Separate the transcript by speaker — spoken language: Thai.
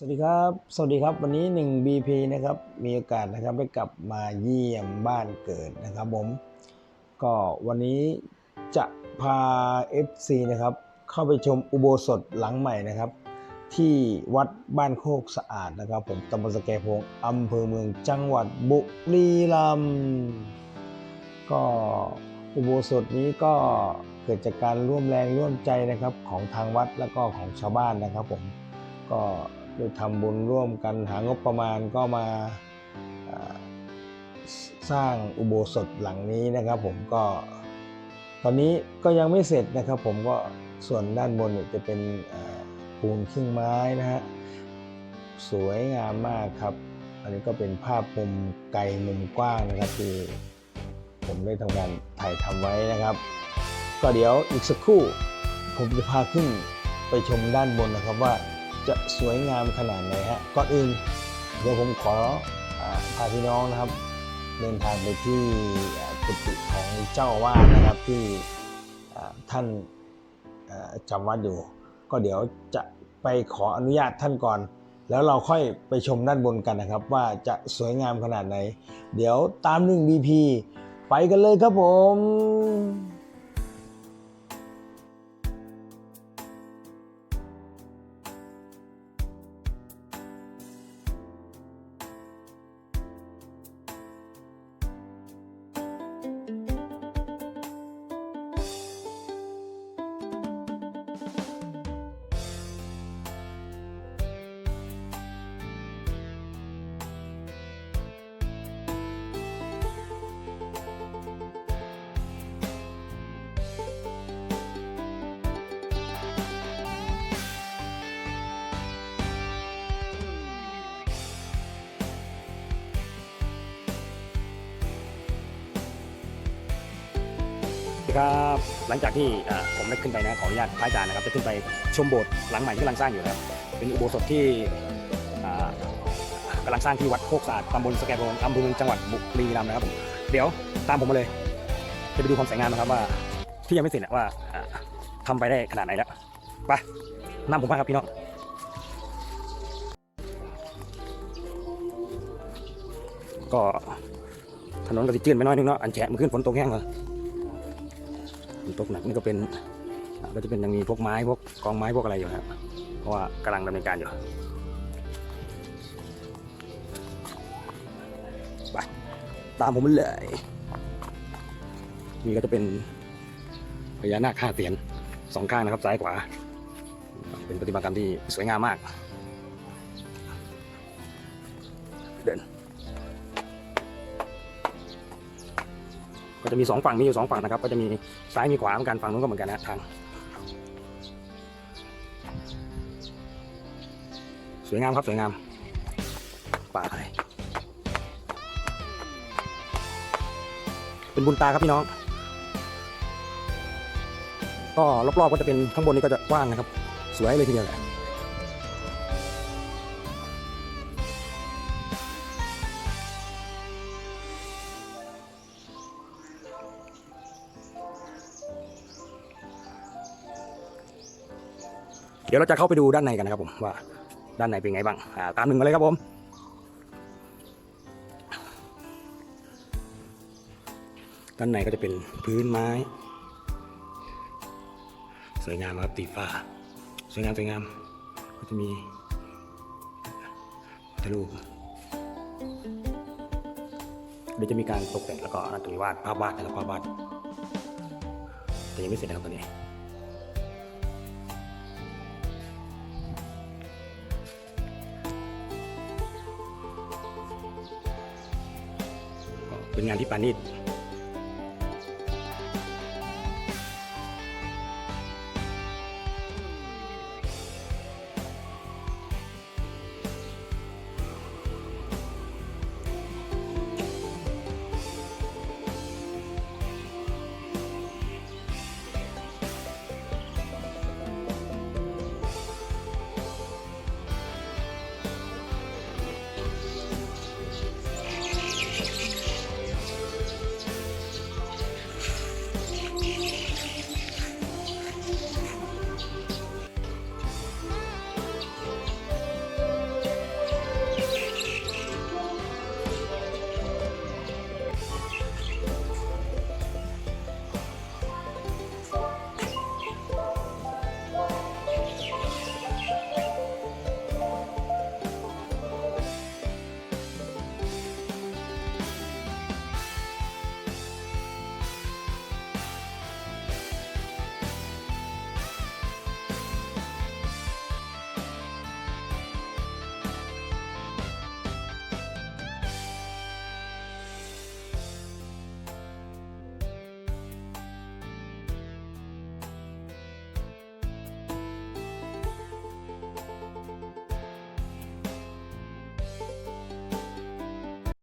Speaker 1: สวัสดีครับ สวัสดีครับ วันนี้ 1 BP นะครับ มีโอกาสนะครับได้กลับมาเยี่ยมบ้านเกิดนะครับผม ก็วันนี้จะพา FC นะครับ เข้าไปชมอุโบสถหลังใหม่นะครับ ที่วัดบ้านโคกสะอาดนะครับ ผมตำบลสแกพงอำเภอเมืองจังหวัดบุรีรัมย์ก็อุโบสถนี้ก็เกิดจากการร่วมแรงร่วมใจนะครับของทางวัดแล้วก็ของชาวบ้านนะครับผมก็ ได้ทำบุญร่วมกันหางบประมาณก็มาสร้างอุโบสถหลังนี้นะครับผมก็ ตอนนี้ก็ยังไม่เสร็จนะครับผมก็ส่วนด้านบนจะเป็นปูนครึ่งไม้นะฮะสวยงามมากครับ อันนี้ก็เป็นภาพมุมไกลมุมกว้างนะครับที่ผมได้ทำการถ่ายทำไว้นะครับ ก็เดี๋ยวอีกสักครู่ ผมจะพาขึ้นไปชมด้านบนนะครับว่า จะสวยงามขนาดไหนฮะก่อนอื่นเดี๋ยวผมขออพาพี่น้องนะครับ เดินทางไปที่กุฏิของเจ้าวาสนะครับที่ท่านจำวัดอยู่ ก็เดี๋ยวจะไปขออนุญาตท่านก่อน แล้วเราค่อยไปชมด้านบนกันนะครับ ว่าจะสวยงามขนาดไหน เดี๋ยวตามหนึ่ง BP ไปกันเลยครับผม
Speaker 2: ครับ หลังจากที่ผมได้ขึ้นไปนะขออนุญาตพระอาจารย์นะครับ จะขึ้นไปชมโบสถ์หลังใหม่ที่กำลังสร้างอยู่นะครับ เป็นอุโบสถที่กำลังสร้างที่วัดโคกสะอาดตำบลสแกโรงอำเภอเมืองจังหวัดบุรีรัมย์นะครับผมเดี๋ยวตามผมมาเลย จะไปดูความสวยงามนะครับว่า ที่ยังไม่เสร็จอะว่าอ่าทำไปได้ขนาดไหนแล้วไปนำผมมาครับพี่น้องก็ถนนก็ติดจืดไปน้อยนึงเนาะอันแฉะมันขึ้นฝนตกแห้งเลย ตกหนักนี่ก็เป็นก็จะเป็นยังมีพวกไม้พวกกองไม้พวกอะไรอยู่ครับเพราะว่ากำลังดำเนินการอยู่ไปตามผมมาเลยนี่ก็จะเป็นพญานาคห้าเสียนสองข้างนะครับซ้ายขวา เป็นปฏิมากรรมที่สวยงามมาก เดิน ก็จะมีสองฝั่งมีอยู่สองฝั่งนะครับ ก็จะมีซ้ายมีขวาเหมือนกันฝั่งนู้นก็เหมือนกันนะทาง สวยงามครับสวยงามป่าอะไรเป็นบุญตาครับพี่น้อง ก็รอบๆก็จะเป็นข้างบนนี้ก็จะกว้างนะครับ สวยเลยทีเดียวแหละ เดี๋ยวเราจะเข้าไปดูด้านในกันนะครับผมว่าด้านในเป็นไงบ้างาตามหนึ่งมาเลยครับผมด้านในก็จะเป็นพื้นไม้ สวยงามครับตีฟ้า สวยงามสวยงามก็จะมีทะลุเดี๋ยวจะมีการตกแต่งแล้วก็ตรงนี้วาดภาพวาดนะครับภาพวาดแต่ยังไม่เสร็จนะครับตอนนี้ เป็นงานที่ปานิช